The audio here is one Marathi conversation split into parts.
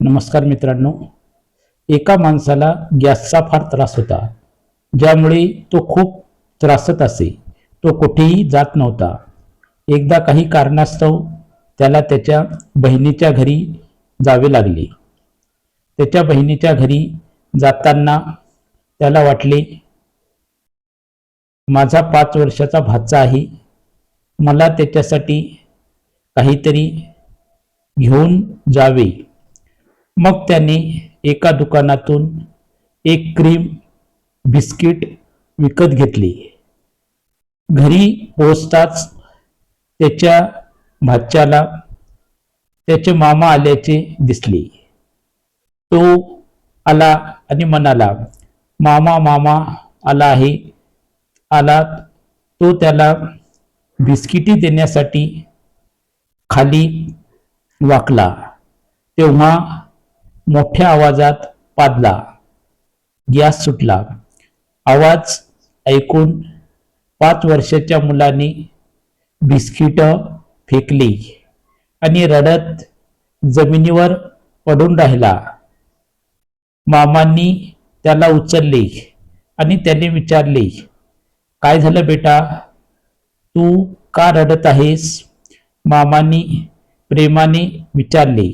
नमस्कार मित्रांनो एका माणसाला गॅसचा फार त्रास होता ज्यामुळे तो खूप त्रासत असे. तो कुठेही जात नव्हता. एकदा काही कारणास्तव त्याला त्याच्या बहिणीच्या घरी जावे लागले. त्याच्या बहिणीच्या घरी जाताना त्याला वाटले माझा पाच वर्षाचा भाचा आहे. मला त्याच्यासाठी काहीतरी घेऊन जावे. मग त्याने एका दुकानातून एक क्रीम बिस्किट विकत घेतली. घरी पोहोचताच त्याच्या भाच्याला त्याचे मामा आल्याचे दिसले. तो आला आणि म्हणाला मामा मामा आला आहे. आला तो त्याला बिस्किटी देण्यासाठी खाली वाकला. तेव्हा मोठ्या आवाजात पादला. गॅस सुटला. आवाज ऐकून पाच वर्षाच्या मुलाने बिस्किट फेकली आणि रडत जमिनीवर पडून राहिला. मामांनी त्याला उचलले आणि त्याने विचारले काय झालं बेटा? तू का रडत आहेस? मामांनी प्रेमाने विचारले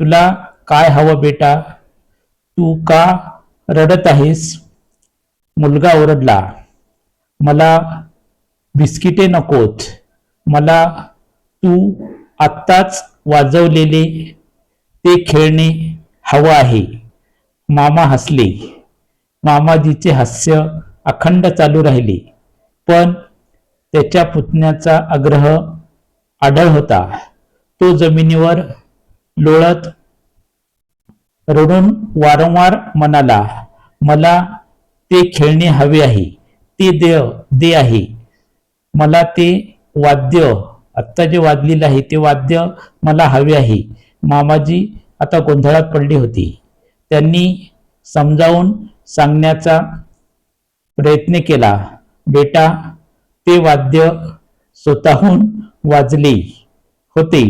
तुला काय हवं बेटा? तू का रडत आहेस? मुलगा ओरडला. मला बिस्किटे नकोत. मला तू आत्ताच वाजवलेले ते खेळणे हवं आहे. मामा हसले. मामाजीचे हास्य अखंड चालू राहिले. पण त्याच्या पुतण्याचा आग्रह आढळ होता. तो जमिनीवर लोळत रडून वारंवार म्हणाला मला ते खेळणे हवे आहे ते दे दे आहे. मला ते वाद्य आत्ता जे वाजलेलं आहे ते वाद्य मला हवे आहे. मामाजी आता गोंधळात पडले होते. त्यांनी समजावून सांगण्याचा प्रयत्न केला बेटा ते वाद्य स्वतःहून वाजले होते.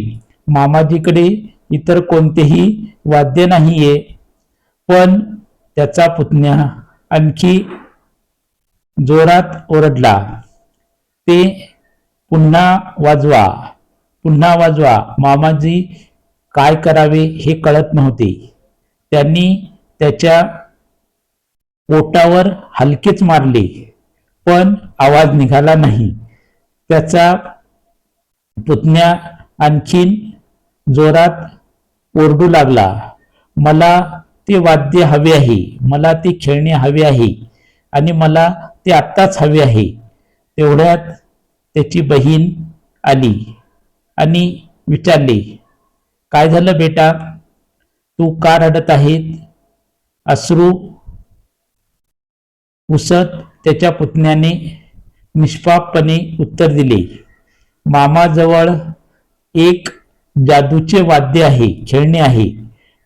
मामाजीकडे इतर कोणतेही वाद्य नाहीये. पण त्याचा पुतण्या आणखी जोरात ओरडला. ते पुन्हा वाजवा पुन्हा वाजवा. मामाजी काय करावे हे कळत नव्हते. त्यांनी त्याच्या पोटावर हलकेच मारले पण आवाज निघाला नाही. त्याचा पुतण्या आणखीन जोरात ओरडू लागला मला ते वाद्य हवे आहे मला ते खेळणे हवे आहे आणि मला ते आत्ताच हवे आहे. तेवढ्यात त्याची बहीण आली आणि विचारले काय झालं बेटा? तू का रडत आहेत? अश्रू उसत त्याच्या पुतण्याने निष्पापपणे उत्तर दिले मामाजवळ एक जादूचे वाद्य आहे खेळणे आहे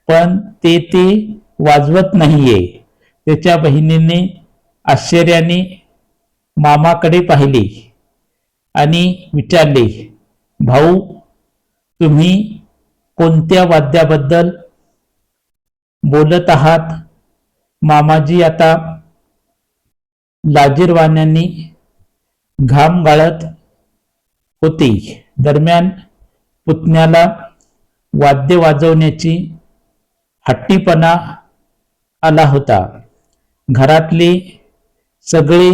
पण ते ते वाजवत नाहीये. त्याच्या बहिणीने आश्चर्याने मामाकडे पाहिले आणि विचारले भाऊ तुम्ही कोणत्या वाद्याबद्दल बोलत आहात? मामाजी आता लाजीरवाण्यांनी घाम गाळत होते. दरम्यान पुतण्याला वाद्य वाजवण्याची हट्टीपणा आला होता. घरातले सगळे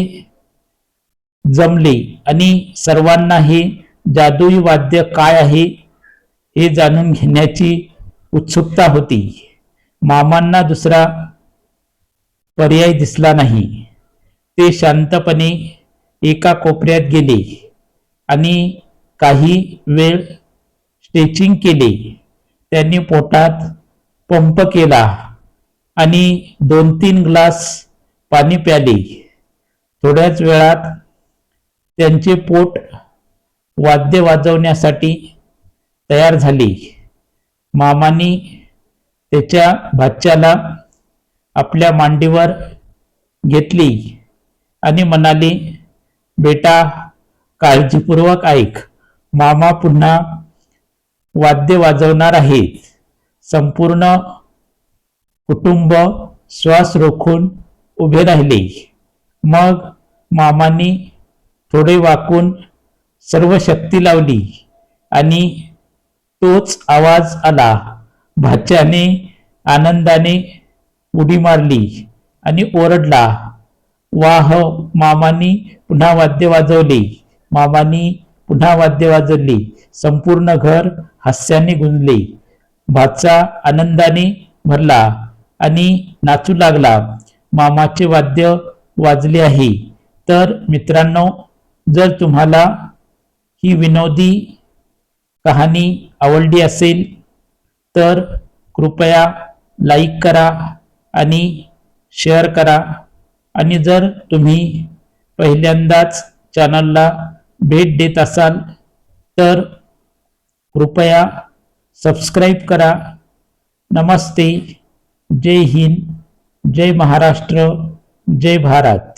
जमले आणि सर्वांना हे जादुई वाद्य काय आहे हे जाणून घेण्याची उत्सुकता होती. मामांना दुसरा पर्याय दिसला नाही. ते शांतपणे एका कोपऱ्यात गेले आणि काही वेळ स्ट्रेचिंग केले. त्यांनी पोटात पंप केला आणि दोन तीन ग्लास पाणी प्याले. थोड्याच वेळात त्यांचे पोट वाद्य वाजवण्यासाठी तयार झाले. मामानी त्याच्या भाच्याला आपल्या मांडीवर घेतली आणि म्हणाले बेटा काळजीपूर्वक ऐक. मामा पुन्हा वाद्य वाजवणार आहेत संपूर्ण कुटुंब श्वास रोखून उभे राहिले. मग मामाने थोडे वाकून सर्व शक्ती लावली आणि तोच आवाज आला. भाच्याने आनंदाने उडी मारली आणि ओरडला. वाह मामानी पुन्हा वाद्य वाजवले. मामानी पुन्हा वाद्य वाजवली. संपूर्ण घर हास्याने गुंजले. भाचा आनंदाने भरला आणि नाचू लागला. मामाचे वाद्य वाजले आहे. तर मित्रांनो जर तुम्हाला ही विनोदी कहाणी आवडली असेल तर कृपया लाईक करा आणि शेअर करा. आणि जर तुम्ही पहिल्यांदाच चॅनलला भेट देत असाल तर कृपया सबस्क्राईब करा. नमस्ते. जय हिंद. जय महाराष्ट्र. जय भारत.